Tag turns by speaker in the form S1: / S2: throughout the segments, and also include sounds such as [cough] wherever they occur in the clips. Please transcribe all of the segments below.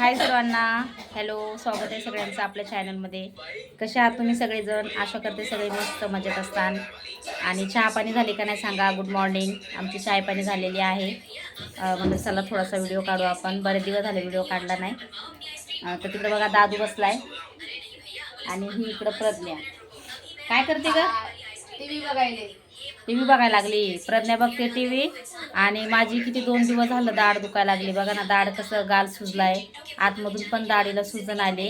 S1: हाय सर्वांना. हॅलो स्वागत आहे सगळ्यांचं आपल्या चॅनलमध्ये कसे आहात तुम्ही सगळेजण? आशा करते सगळे मस्त मजेत असतान. आणि चहा पाणी झाली का नाही सांगा. गुड मॉर्निंग आमची चाय पाणी झालेली आहे. म्हणजे चला थोडासा व्हिडिओ काढू आपण. बरेच दिवस झाले व्हिडिओ काढला नाही. तर तिकडं बघा दादू बसलाय. आणि ही इकडं प्रज्ञा. काय करते का
S2: टीव्ही बघायले.
S1: टी व्ही बघायला लागली. प्रज्ञा बघते टी व्ही आणि माझी किती दोन दिवस झालं दाढ दुखायला लागली. बघा ना दाढ कसं गाल सुजलाय. आतमधून पण दाढीला सुजन आले.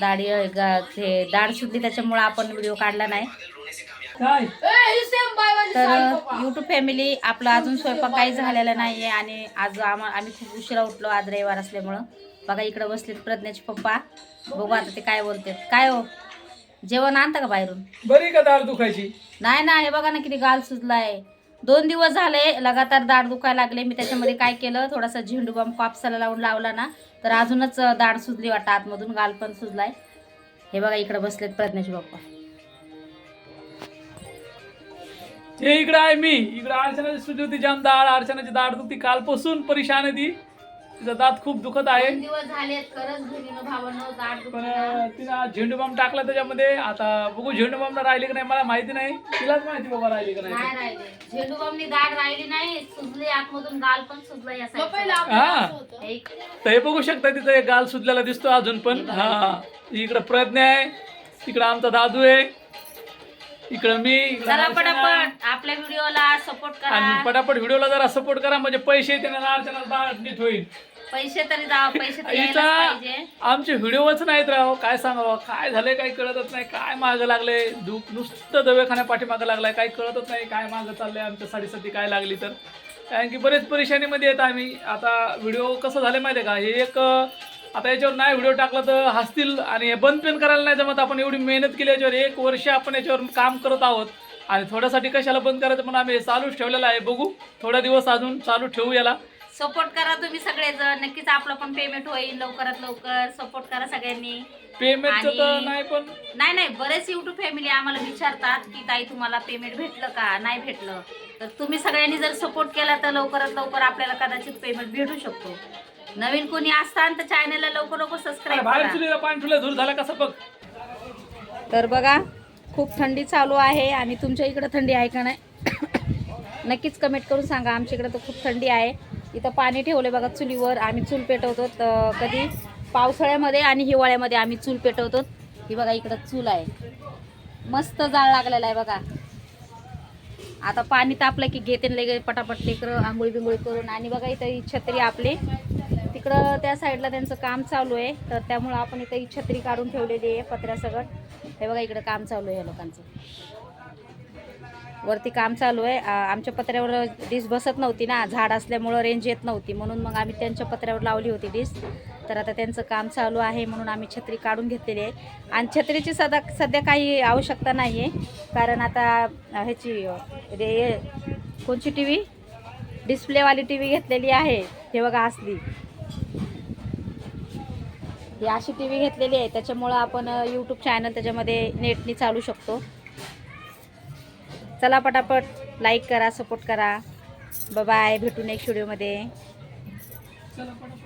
S1: दाढी गा- ते दाढ सुजली त्याच्यामुळं आपण व्हिडिओ काढला नाही.
S3: काय?
S1: तर यूट्यूब फॅमिली आपला अजून स्वयंपाक काही झालेला नाही आहे आणि आज आम्हा आम्ही खूप उशिरा उठलो आज रविवार असल्यामुळं. बघा इकडं बसलेत प्रज्ञाचे पप्पा. बघू आता ते काय बोलतात. काय हो? जेवण आणतं का बाहेरून?
S3: बरी का दाढ दुखायची?
S1: नाही ना हे बघा ना किती गाल सुजलाय. दोन दिवस झाले लगातार दाढ दुखायला लागले. मी त्याच्यामध्ये काय केलं थोडासा झेंडू बाम कापसाला लावून लावला ना तर अजूनच दाढ सुजली वाटतं आतमधून गाल पण सुजलाय. हे बघा इकडे बसलेत प्रज्ञेश बाप्पा
S3: हे इकडं आहे मी. इकडं अर्चनाची सुजी होती जाम दाढ अर्चनाची दाढ दुखती. कालपासून परेशान आहे ती. तिचा दात खूप दुखत आहे.
S1: दोन दिवस झाले खरंच बहिणीनं भावानं दाढ
S3: पण तिनं झेंडू बाम टाकला त्याच्यामध्ये. आता बघू झेंडू बाम राहिली का नाही मला माहिती नाही. तिलाच माहिती बाबा राहिली का नाही.
S1: नाही राहिले. झेंडू बामनी राहिली नाही सुजली आतमधून गाल पण सुजला या
S2: मग पहिलं
S1: side
S2: आपलं
S3: हा.
S2: असं होतं.
S1: ला. एक.
S3: तर हे बघू शकता तिथं एक गाल सुजलेला दिसतो अजून पण. हा. इकडं प्रज्ञा आहे. इकडं आमचा दादू आहे. इकडं मी इकडं
S1: चला
S3: अर्चना.
S1: पटापट आपल्या व्हिडिओला सपोर्ट
S3: आणि
S1: करा
S3: पटापट व्हिडिओला जरा सपोर्ट करा म्हणजे पैसे येते ना अर्चना दाढ नीट होईल.
S1: पैसे तरी जा पैसे तर यायलाच
S3: आमचे व्हिडिओच नाहीत राव. काय सांगावं? काय झालंय काही कळतच नाही. काय मागं लागलंय? दुख नुसतं दवाखान्या पाठीमागं लागलाय. काही कळतच नाही काय मागं चाललंय आमच्या साडीसाठी काय लागली तर. कारण की बरेच परेशानीमध्ये येत आम्ही. आता व्हिडिओ कसं झालं माहिती आहे का? हे एक अं, आता याच्यावर नाही व्हिडिओ टाकला तर हसतील आणि बंद पण करायला नाही जमत. आपण एवढी मेहनत केली याच्यावर. एक वर्ष आपण याच्यावर काम करत आहोत. आणि थोड्यासाठी कशाला बंद करायचं पण आम्ही चालूच ठेवलेलं आहे. बघू. थोडा दिवस अजून चालू ठेवू याला.
S1: सपोर्ट करा तुम्ही सगळेजण. नक्कीच आपलं पण पेमेंट होईल लवकरात लवकर. सपोर्ट करा सगळ्यांनी.
S3: पेमेंटचं तर
S1: आणि-
S3: नाही पण
S1: नाही नाही. बरेच युट्यूब फॅमिली आम्हाला विचारतात की ताई तुम्हाला पेमेंट भेटलं का? नाही भेटलं. तर तुम्ही सगळ्यांनी जर सपोर्ट केला तर लवकरात लवकर आपल्याला कदाचित पेमेंट भेटू शकतो. नवीन कोणी असताना तर चॅनलला लवकर लवकर सबस्क्राईब
S3: बाहेर
S1: करा.
S3: चुलीला पाणी ठेवलं धूर झाला कसं बघ?
S1: तर बघा खूप थंडी चालू आहे आणि तुमच्या इकडं थंडी आहे का नाही? [coughs] नक्कीच कमेंट करून सांगा. आमच्या इकडं तर खूप थंडी आहे. इथं पाणी ठेवले बघा चुलीवर. आम्ही चूल पेटवतो. तर कधी पावसाळ्यामध्ये आणि हिवाळ्यामध्ये आम्ही चूल पेटवतो. ही बघा इकडं चूल आहे. मस्त जाळ लागलेला आहे बघा. आता पाणी तापलं की घेते लगे पटापट लेकरं आंघोळी बिंगोळी करून. आणि बघा इथं ही छत्री आपली. तिकडं त्या साईडला त्यांचं काम चालू आहे. तर त्यामुळं आपण इथं छत्री काढून ठेवलेली आहे पत्र्यासकट. हे बघा इकडं काम चालू आहे या लोकांचं. वरती काम चालू आहे. आमच्या पत्र्यावर डिश बसत नव्हती ना. झाड असल्यामुळं रेंज येत नव्हती. म्हणून मग आम्ही त्यांच्या पत्र्यावर लावली होती डिश. तर आता त्यांचं काम चालू आहे म्हणून आम्ही छत्री काढून घेतलेली आहे. आणि छत्रीची सदा सध्या काही आवश्यकता नाही आहे कारण आता ह्याची रे कोणची टी व्ही डिस्प्लेवाली टी व्ही घेतलेली आहे. हे बघा असली. ही अशी टी व्ही घेतलेली आहे. त्याच्यामुळं आपण यूट्यूब चॅनल त्याच्यामध्ये नेटनी चालू शकतो. चला पटापट लाईक करा सपोर्ट करा. बाय भेटू नेक्स्ट व्हिडिओमध्ये
S3: चला पटापट.